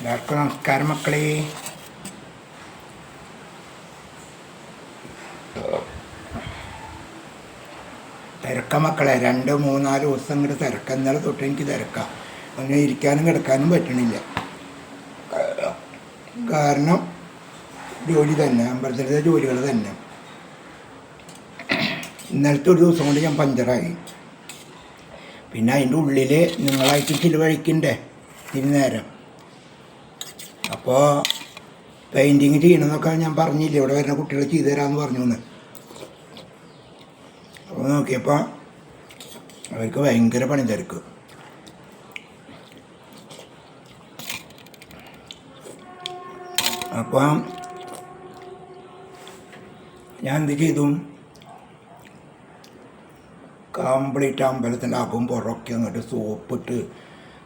എല്ലാവർക്കും നമസ്കാരം മക്കളെ. തിരക്ക മക്കളെ. രണ്ട് മൂന്നാൽ ദിവസം ഇങ്ങോട്ട് തിരക്ക. ഇന്നലെ തൊട്ട് എനിക്ക് തിരക്കാം. അങ്ങനെ ഇരിക്കാനും കിടക്കാനും പറ്റണില്ല. കാരണം ജോലി തന്നെ. അമ്പലത്തിലത്തെ ജോലികൾ തന്നെ. ഇന്നലത്തെ ഒരു ദിവസം കൊണ്ട് ഞാൻ പഞ്ചറായി. പിന്നെ അതിന്റെ ഉള്ളിൽ നിങ്ങളായിട്ട് ചിലവഴിക്കണ്ടേ? തിരി നേരം. അപ്പോൾ പെയിന്റിങ് ചെയ്യണമെന്നൊക്കെ ഞാൻ പറഞ്ഞില്ല? ഇവിടെ വരുന്ന കുട്ടികൾ ചെയ്തു തരാമെന്ന് പറഞ്ഞു എന്ന് അപ്പോൾ നോക്കിയപ്പോൾ അവർക്ക് ഭയങ്കര പണി തിരക്ക്. അപ്പം ഞാൻ എന്ത് ചെയ്തു? കംപ്ലീറ്റ് അമ്പലത്തിന്റെ അകം പുറക്കെ അങ്ങോട്ട് സോപ്പിട്ട്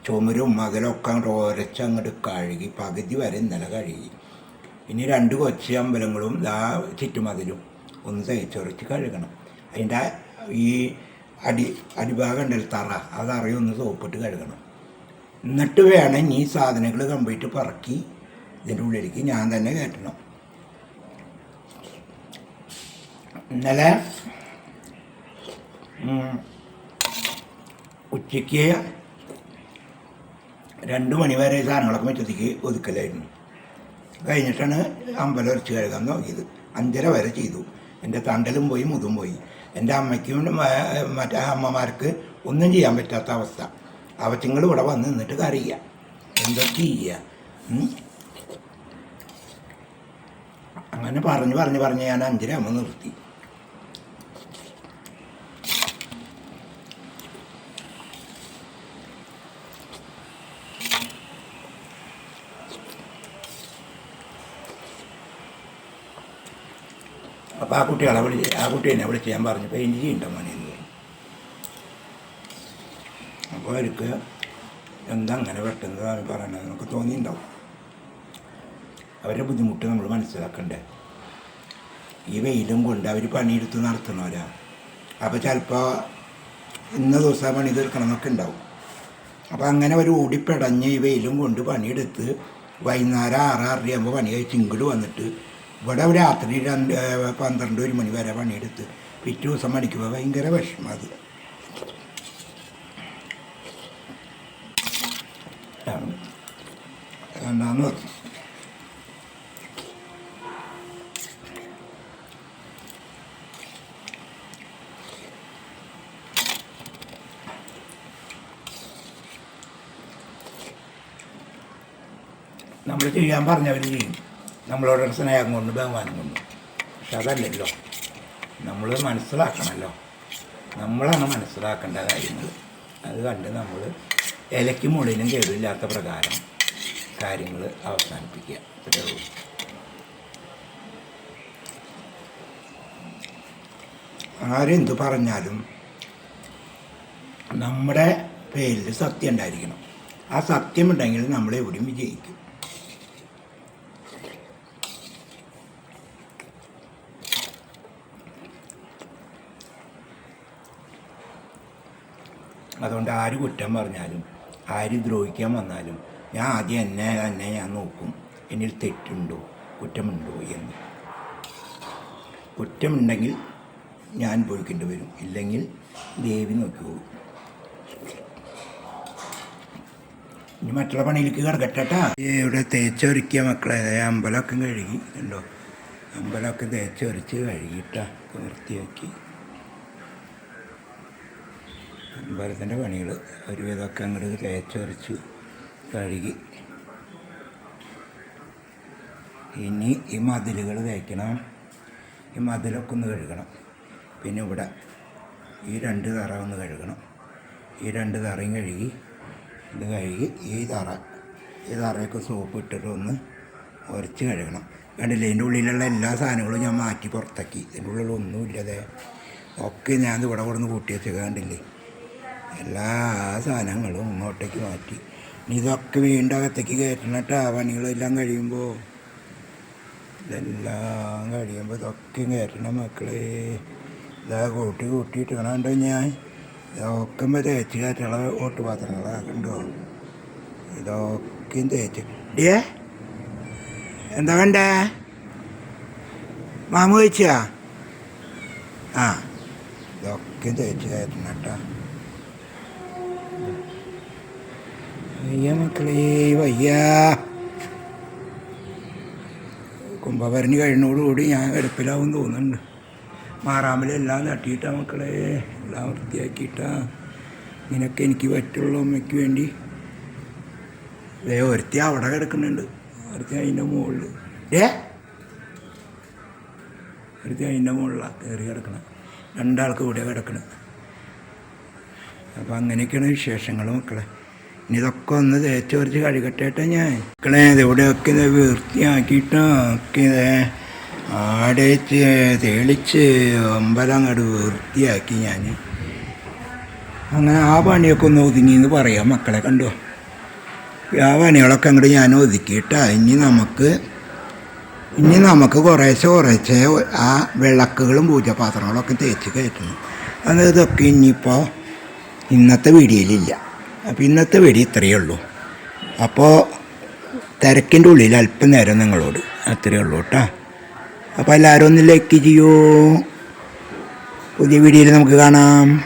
ചുമരും മകലൊക്കെ അങ്ങോട്ട് ഒരച്ച് അങ്ങോട്ട് കഴുകി പകുതി വരെ ഇന്നലെ കഴുകി. ഇനി രണ്ട് കൊച്ചി അമ്പലങ്ങളും ആ ചുറ്റുമതിലും ഒന്ന് തേച്ചുറച്ച് കഴുകണം. അതിന്റെ ഈ അടി അടിഭാഗം ഉണ്ടല്ലോ തറ അത് അറിയൊന്ന് സോപ്പിട്ട് കഴുകണം. എന്നിട്ട് വേണം ഈ സാധനങ്ങൾ കംപ്ലീറ്റ് പറക്കി ഇതിന്റെ ഉള്ളിലേക്ക് ഞാൻ തന്നെ കയറ്റണം. ഇന്നലെ ഉച്ചയ്ക്ക് രണ്ട് മണി വരെ സാധനങ്ങളൊക്കെ മുറ്റത്തേക്ക് ഒതുക്കലായിരുന്നു. കഴിഞ്ഞിട്ടാണ് അമ്പലം ഉറച്ച് കഴുകാൻ നോക്കിയത് അഞ്ചര വരെ ചെയ്തു. എന്റെ തണ്ടലും പോയി മുതും പോയി. എന്റെ അമ്മയ്ക്കും മറ്റേ അമ്മമാർക്ക് ഒന്നും ചെയ്യാൻ പറ്റാത്ത അവസ്ഥ. അവറ്റങ്ങൾ ഇവിടെ വന്ന് നിന്നിട്ട് കറിയുക എന്തൊക്കെ ചെയ്യുക അങ്ങനെ പറഞ്ഞ് പറഞ്ഞ് പറഞ്ഞ് ഞാൻ അഞ്ചര അമ്മ നിർത്തി. അപ്പോൾ ആ കുട്ടികളെ വിളി ആ കുട്ടി എന്നെ വിളിച്ച് ഞാൻ പറഞ്ഞു പെയിന്റ് ചെയ്യണ്ട മോനെ? എന്ന് അപ്പോൾ അവർക്ക് എന്താ അങ്ങനെ പറയണത് നമുക്ക് തോന്നിയിട്ടുണ്ടാവും. അവരുടെ ബുദ്ധിമുട്ട് നമ്മൾ മനസ്സിലാക്കണ്ടേ. ഈ വെയിലും കൊണ്ട് അവർ പണിയെടുത്ത് നടത്തുന്നവരാ. അപ്പോൾ ചിലപ്പോൾ ഇന്ന ദിവസം പണി തീർക്കണം എന്നൊക്കെ ഉണ്ടാവും. അപ്പോൾ അങ്ങനെ അവർ ഓടിപ്പടഞ്ഞ് ഈ വെയിലും കൊണ്ട് പണിയെടുത്ത് വൈകുന്നേരം ആറ് ആറരയാകുമ്പോൾ പണി കഴിച്ച് ഇങ്ങോട്ട് വന്നിട്ട് ഇവിടെ രാത്രി രണ്ട് പന്ത്രണ്ട് ഒരു മണി വരെ പണിയെടുത്ത് പിറ്റേ ദിവസം പണിക്കുമ്പോൾ ഭയങ്കര വിഷമം അത്. എന്താന്ന് പറഞ്ഞു നമ്മൾ ചെയ്യാൻ പറഞ്ഞവർ ചെയ്യും. നമ്മളോടൊരു സ്നേഹം കൊണ്ട് ബഹുമാനം കൊണ്ട്. പക്ഷെ അതല്ലല്ലോ. നമ്മൾ മനസ്സിലാക്കണമല്ലോ. നമ്മളാണ് മനസ്സിലാക്കേണ്ട കാര്യങ്ങൾ. അത് കണ്ട് നമ്മൾ ഇലയ്ക്കും മുകളിലും കേടില്ലാത്ത പ്രകാരം കാര്യങ്ങൾ അവസാനിപ്പിക്കുക. ഇത്രയേ ഉള്ളൂ. ആരെന്ത് പറഞ്ഞാലും നമ്മുടെ പേരിൽ സത്യം ഉണ്ടായിരിക്കണം. ആ സത്യമുണ്ടെങ്കിൽ നമ്മളെവിടെയും വിജയിക്കും. അതുകൊണ്ട് ആര് കുറ്റം പറഞ്ഞാലും ആര് ദ്രോഹിക്കാൻ വന്നാലും ഞാൻ ആദ്യം എന്നെ തന്നെ ഞാൻ നോക്കും. എന്നിൽ തെറ്റുണ്ടോ? കുറ്റമുണ്ടോ എന്ന്. കുറ്റമുണ്ടെങ്കിൽ ഞാൻ പോയിക്കേണ്ടി വരും. ഇല്ലെങ്കിൽ ദേവി നോക്കി പോകും. ഇനി മറ്റുള്ള പണിയിലേക്ക് കിടക്കട്ടാ ഇവിടെ തേച്ചൊരുക്കിയ മക്കളെ അമ്പലമൊക്കെ കഴുകി. ഉണ്ടോ അമ്പലമൊക്കെ തേച്ചൊരിച്ച് കഴുകിയിട്ടാ വൃത്തിയാക്കി അമ്പലത്തിന്റെ പണികൾ. ഒരുവിധമൊക്കെ അങ്ങോട്ട് തേച്ചൊരച്ച് കഴുകി. ഇനി ഈ മതിലുകൾ തേക്കണം. ഈ മതിലൊക്കെ ഒന്ന് കഴുകണം. പിന്നെ ഇവിടെ ഈ രണ്ട് തറ ഒന്ന് കഴുകണം. ഈ രണ്ട് തറയും കഴുകി ഇത് കഴുകി ഈ തറ ഈ തറയൊക്കെ സോപ്പ് ഇട്ടിട്ട് ഒന്ന് ഉരച്ച് കഴുകണം. കണ്ടില്ലേ? ഇതിന്റെ ഉള്ളിലുള്ള എല്ലാ സാധനങ്ങളും ഞാൻ മാറ്റി പുറത്താക്കി. ഇതിന്റെ ഉള്ളിൽ ഒന്നുമില്ലതേ ഒക്കെ ഞാൻ ഇവിടെ കൊടുന്ന് കൂട്ടി വെച്ചത് കണ്ടില്ലേ? എല്ലാ സാധനങ്ങളും ഇങ്ങോട്ടേക്ക് മാറ്റി. ഇനി ഇതൊക്കെ വീണ്ടും അകത്തേക്ക് കയറ്റണിട്ട് പണികളെല്ലാം കഴിയുമ്പോൾ ഇതെല്ലാം കഴിയുമ്പോൾ ഇതൊക്കെ കയറ്റണം മക്കളെ. ഇതാ കൂട്ടി കൂട്ടിയിട്ട് കണ്ടോ ഞാൻ? ഇതൊക്കെ തേച്ച് കയറ്റുള്ള ഓട്ടുപാത്രങ്ങളാക്കണ്ടോ? ഇതൊക്കെയും തേച്ച്. ഡിയേ എന്താ വേണ്ടേ മാമു കഴിച്ചാ? ആ ഇതൊക്കെയും തേച്ച് കയറ്റണം കേട്ടോ. വയ്യ മക്കളേ വയ്യ. കുംഭഭരണി കഴിഞ്ഞോടുകൂടി ഞാൻ എടുപ്പിലാവും തോന്നുന്നുണ്ട്. മാറാമലെല്ലാം തട്ടിയിട്ടാ മക്കളെ എല്ലാം വൃത്തിയാക്കിയിട്ടാ. ഇങ്ങനെയൊക്കെ എനിക്ക് പറ്റുള്ള അമ്മയ്ക്ക് വേണ്ടി. ദേ ഒരുത്തി അവിടെ കിടക്കുന്നുണ്ട്. ഒരുത്തി അതിന്റെ മുകളിൽ ഏ ഒരുത്തി അതിന്റെ മുകളിലാണ് കയറി കിടക്കണം. രണ്ടാൾക്ക് ഇവിടെ കിടക്കണം. അപ്പോൾ അങ്ങനെയൊക്കെയാണ് വിശേഷങ്ങൾ മക്കളെ. ഇതൊക്കെ ഒന്ന് തേച്ച് കുറച്ച് കഴുകട്ടെ ഞാൻ. മക്കളെ ഇതെവിടെയൊക്കെ ഇത് വൃത്തിയാക്കിയിട്ടോ ഒക്കെ ആടേച്ച് തേളിച്ച് അമ്പലം അങ്ങോട്ട് വൃത്തിയാക്കി ഞാൻ അങ്ങനെ ആ പണിയൊക്കെ ഒന്ന് ഒതുങ്ങിയെന്ന് പറയാം മക്കളെ കണ്ടോ? ആ പണികളൊക്കെ അങ്ങോട്ട് ഞാൻ ഒതുക്കിയിട്ടാ. ഇനി നമുക്ക് ഇനി നമുക്ക് കുറേശ്ശെ കുറേശ്ശെ ആ വിളക്കുകളും പൂജാപാത്രങ്ങളൊക്കെ തേച്ച് കയറ്റണം. അത് ഇതൊക്കെ ഇനിയിപ്പോൾ ഇന്നത്തെ വീഡിയോയിലില്ല അപ്പോൾ ഇന്നത്തെ വെടി ഇത്രയേ ഉള്ളൂ. അപ്പോൾ തിരക്കിന്റെ ഉള്ളിൽ അല്പം നേരം നിങ്ങളോട് അത്രയേ ഉള്ളൂ കേട്ടോ. അപ്പോൾ എല്ലാവരും ഒന്ന് ലൈക്ക് ചെയ്യൂ? പുതിയ വീഡിയോയിൽ നമുക്ക് കാണാം.